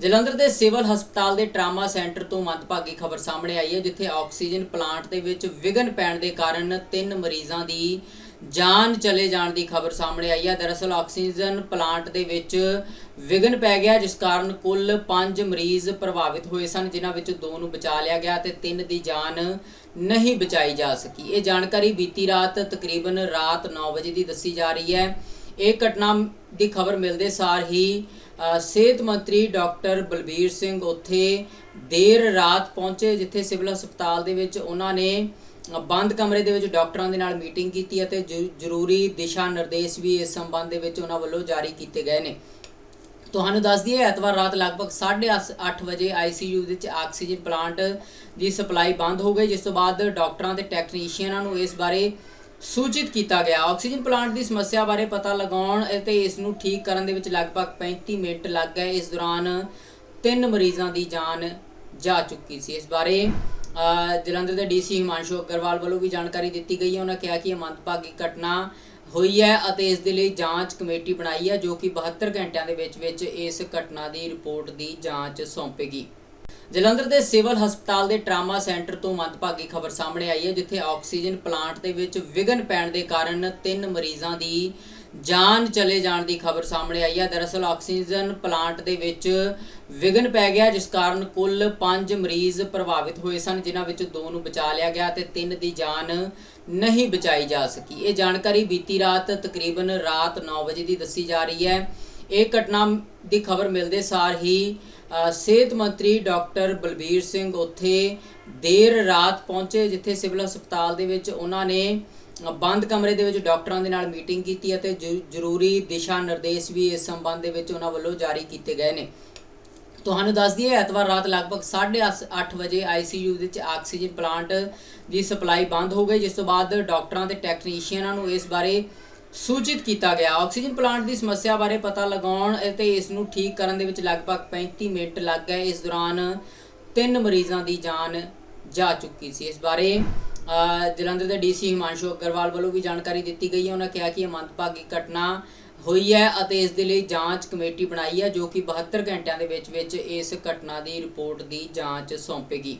ਜਲੰਧਰ ਦੇ ਸਿਵਲ ਹਸਪਤਾਲ ਦੇ ਟਰਾਮਾ ਸੈਂਟਰ ਤੋਂ ਮੰਦਭਾਗੀ ਖਬਰ ਸਾਹਮਣੇ ਆਈ ਹੈ, ਜਿੱਥੇ ਆਕਸੀਜਨ ਪਲਾਂਟ ਦੇ ਵਿੱਚ ਵਿਘਨ ਪੈਣ ਦੇ ਕਾਰਨ ਤਿੰਨ ਮਰੀਜ਼ਾਂ ਦੀ ਜਾਨ ਚਲੇ ਜਾਣ ਦੀ ਖਬਰ ਸਾਹਮਣੇ ਆਈ ਹੈ। ਦਰਅਸਲ ਆਕਸੀਜਨ ਪਲਾਂਟ ਦੇ ਵਿੱਚ ਵਿਘਨ ਪੈ ਗਿਆ, ਜਿਸ ਕਾਰਨ ਕੁੱਲ 5 ਮਰੀਜ਼ ਪ੍ਰਭਾਵਿਤ ਹੋਏ ਸਨ, ਜਿਨ੍ਹਾਂ ਵਿੱਚ ਦੋ ਨੂੰ ਬਚਾ ਲਿਆ ਗਿਆ ਤੇ ਤਿੰਨ ਦੀ ਜਾਨ ਨਹੀਂ ਬਚਾਈ ਜਾ ਸਕੀ। ਇਹ ਜਾਣਕਾਰੀ ਬੀਤੀ ਰਾਤ ਤਕਰੀਬਨ ਰਾਤ 9 ਵਜੇ ਦੀ ਦੱਸੀ ਜਾ ਰਹੀ ਹੈ। ਇਹ ਘਟਨਾ ਦੀ ਖਬਰ ਮਿਲਦੇ ਸਾਰ ਹੀ ਸਿਹਤ ਮੰਤਰੀ ਡਾਕਟਰ ਬਲਬੀਰ ਸਿੰਘ ਉੱਥੇ ਦੇਰ ਰਾਤ ਪਹੁੰਚੇ, ਜਿੱਥੇ ਸਿਵਲ ਹਸਪਤਾਲ ਦੇ ਵਿੱਚ ਉਹਨਾਂ ਨੇ ਬੰਦ ਕਮਰੇ ਦੇ ਵਿੱਚ ਡਾਕਟਰਾਂ ਦੇ ਨਾਲ ਮੀਟਿੰਗ ਕੀਤੀ ਅਤੇ ਜ਼ਰੂ- ਜ਼ਰੂਰੀ ਦਿਸ਼ਾ ਨਿਰਦੇਸ਼ ਵੀ ਇਸ ਸੰਬੰਧ ਦੇ ਵਿੱਚ ਉਹਨਾਂ ਵੱਲੋਂ ਜਾਰੀ ਕੀਤੇ ਗਏ ਨੇ। ਤੁਹਾਨੂੰ ਦੱਸ ਦਈਏ, ਐਤਵਾਰ ਰਾਤ ਲਗਭਗ 8:30 ਵਜੇ ਆਈਸੀਯੂ ਵਿੱਚ ਆਕਸੀਜਨ ਪਲਾਂਟ ਦੀ ਸਪਲਾਈ ਬੰਦ ਹੋ ਗਈ, ਜਿਸ ਤੋਂ ਬਾਅਦ ਡਾਕਟਰਾਂ ਤੇ ਟੈਕਨੀਸ਼ੀਅਨਾਂ ਨੂੰ ਇਸ ਬਾਰੇ ਸੂਚਿਤ ਕੀਤਾ ਗਿਆ। ਆਕਸੀਜਨ ਪਲਾਂਟ ਦੀ ਸਮੱਸਿਆ ਬਾਰੇ ਪਤਾ ਲਗਾਉਣ ਅਤੇ ਇਸ ਨੂੰ ਠੀਕ ਕਰਨ ਦੇ ਵਿੱਚ ਲਗਭਗ 35 ਮਿੰਟ ਲੱਗ ਗਏ। ਇਸ ਦੌਰਾਨ ਤਿੰਨ ਮਰੀਜ਼ਾਂ ਦੀ ਜਾਨ ਜਾ ਚੁੱਕੀ ਸੀ। ਇਸ ਬਾਰੇ ਜਲੰਧਰ ਦੇ ਡੀਸੀ ਹਿਮਾਂਸ਼ੂ ਅਗਰਵਾਲ ਵੱਲੋਂ ਵੀ ਜਾਣਕਾਰੀ ਦਿੱਤੀ ਗਈ ਹੈ। ਉਹਨਾਂ ਕਿਹਾ ਕਿ ਇਹ ਮੰਦਭਾਗੀ ਘਟਨਾ ਹੋਈ ਹੈ ਅਤੇ ਇਸ ਦੇ ਲਈ ਜਾਂਚ ਕਮੇਟੀ ਬਣਾਈ ਹੈ, ਜੋ ਕਿ 72 ਘੰਟਿਆਂ ਦੇ ਵਿੱਚ ਵਿੱਚ ਇਸ ਘਟਨਾ ਦੀ ਰਿਪੋਰਟ ਦੀ ਜਾਂਚ ਸੌਂਪੇਗੀ। ਜਲੰਧਰ ਦੇ ਸਿਵਲ ਹਸਪਤਾਲ ਦੇ ਟਰਾਮਾ ਸੈਂਟਰ ਤੋਂ ਮੰਦਭਾਗੀ ਖਬਰ ਸਾਹਮਣੇ ਆਈ ਹੈ, ਜਿੱਥੇ ਆਕਸੀਜਨ ਪਲਾਂਟ ਦੇ ਵਿੱਚ ਵਿਘਨ ਪੈਣ ਦੇ ਕਾਰਨ ਤਿੰਨ ਮਰੀਜ਼ਾਂ ਦੀ ਜਾਨ ਚਲੇ ਜਾਣ ਦੀ ਖਬਰ ਸਾਹਮਣੇ ਆਈ ਹੈ। ਦਰਅਸਲ ਆਕਸੀਜਨ ਪਲਾਂਟ ਦੇ ਵਿੱਚ ਵਿਘਨ ਪੈ ਗਿਆ, ਜਿਸ ਕਾਰਨ ਕੁੱਲ 5 ਮਰੀਜ਼ ਪ੍ਰਭਾਵਿਤ ਹੋਏ ਸਨ, ਜਿਨ੍ਹਾਂ ਵਿੱਚ ਦੋ ਨੂੰ ਬਚਾ ਲਿਆ ਗਿਆ ਤੇ ਤਿੰਨ ਦੀ ਜਾਨ ਨਹੀਂ ਬਚਾਈ ਜਾ ਸਕੀ। ਇਹ ਜਾਣਕਾਰੀ ਬੀਤੀ ਰਾਤ ਤਕਰੀਬਨ ਰਾਤ 9 ਵਜੇ ਦੀ ਦੱਸੀ ਜਾ ਰਹੀ ਹੈ। ਇਹ ਘਟਨਾ ਦੀ ਖਬਰ ਮਿਲਦੇ ਸਾਰ ਹੀ ਸਿਹਤ ਮੰਤਰੀ ਡਾਕਟਰ ਬਲਬੀਰ ਸਿੰਘ ਉੱਥੇ ਦੇਰ ਰਾਤ ਪਹੁੰਚੇ, ਜਿੱਥੇ ਸਿਵਲ ਹਸਪਤਾਲ ਦੇ ਵਿੱਚ ਉਹਨਾਂ ਨੇ ਬੰਦ ਕਮਰੇ ਦੇ ਵਿੱਚ ਡਾਕਟਰਾਂ ਦੇ ਨਾਲ ਮੀਟਿੰਗ ਕੀਤੀ ਅਤੇ ਜ਼ਰੂ- ਜ਼ਰੂਰੀ ਦਿਸ਼ਾ ਨਿਰਦੇਸ਼ ਵੀ ਇਸ ਸੰਬੰਧ ਦੇ ਵਿੱਚ ਉਹਨਾਂ ਵੱਲੋਂ ਜਾਰੀ ਕੀਤੇ ਗਏ ਨੇ। ਤੁਹਾਨੂੰ ਦੱਸ ਦਈਏ, ਐਤਵਾਰ ਰਾਤ ਲਗਭਗ 8:30 ਵਜੇ ਆਈਸੀਯੂ ਵਿੱਚ ਆਕਸੀਜਨ ਪਲਾਂਟ ਦੀ ਸਪਲਾਈ ਬੰਦ ਹੋ ਗਈ, ਜਿਸ ਤੋਂ ਬਾਅਦ ਡਾਕਟਰਾਂ ਤੇ ਟੈਕਨੀਸ਼ੀਅਨਾਂ ਨੂੰ ਇਸ ਬਾਰੇ ਸੂਚਿਤ ਕੀਤਾ ਗਿਆ। ਆਕਸੀਜਨ ਪਲਾਂਟ ਦੀ ਸਮੱਸਿਆ ਬਾਰੇ ਪਤਾ ਲਗਾਉਣ ਅਤੇ ਇਸ ਨੂੰ ਠੀਕ ਕਰਨ ਦੇ ਵਿੱਚ ਲਗਭਗ 35 ਮਿੰਟ ਲੱਗ ਗਏ। ਇਸ ਦੌਰਾਨ ਤਿੰਨ ਮਰੀਜ਼ਾਂ ਦੀ ਜਾਨ ਜਾ ਚੁੱਕੀ ਸੀ। ਇਸ ਬਾਰੇ ਜਲੰਧਰ ਦੇ ਡੀਸੀ ਹਿਮਾਂਸ਼ੂ ਅਗਰਵਾਲ ਵੱਲੋਂ ਵੀ ਜਾਣਕਾਰੀ ਦਿੱਤੀ ਗਈ ਹੈ। ਉਹਨਾਂ ਕਿਹਾ ਕਿ ਇਹ ਮੰਦਭਾਗੀ ਘਟਨਾ ਹੋਈ ਹੈ ਅਤੇ ਇਸ ਦੇ ਲਈ ਜਾਂਚ ਕਮੇਟੀ ਬਣਾਈ ਹੈ, ਜੋ ਕਿ 72 ਘੰਟਿਆਂ ਦੇ ਵਿੱਚ ਵਿੱਚ ਇਸ ਘਟਨਾ ਦੀ ਰਿਪੋਰਟ ਦੀ ਜਾਂਚ ਸੌਂਪੇਗੀ।